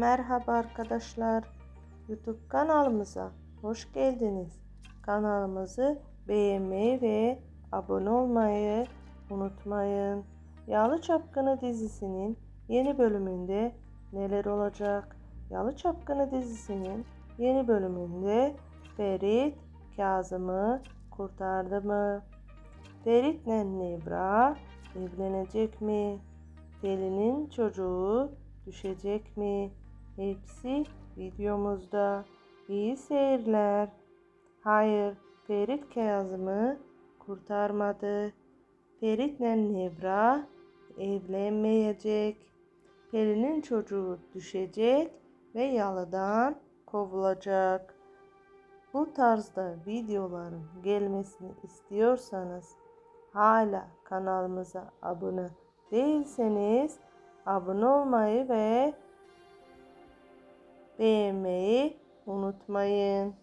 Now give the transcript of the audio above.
merhaba arkadaşlar. YouTube kanalımıza hoş geldiniz. Kanalımızı beğenmeyi ve abone olmayı unutmayın. Yalı Çapkını dizisinin yeni bölümünde neler olacak? Yalı Çapkını dizisinin yeni bölümünde Ferit Kazım'ı kurtardı mı? Ferit'le Nevra evlenecek mi? Delinin çocuğu düşecek mi? Hepsi videomuzda. İyi seyirler. Hayır, Ferit Kazım'ı kurtarmadı. Ferit'le Nevra evlenmeyecek. Pelin'in çocuğu düşecek ve yalıdan kovulacak. Bu tarzda videoların gelmesini istiyorsanız hala kanalımıza abone değilseniz abone olmayı ve beğenmeyi unutmayın.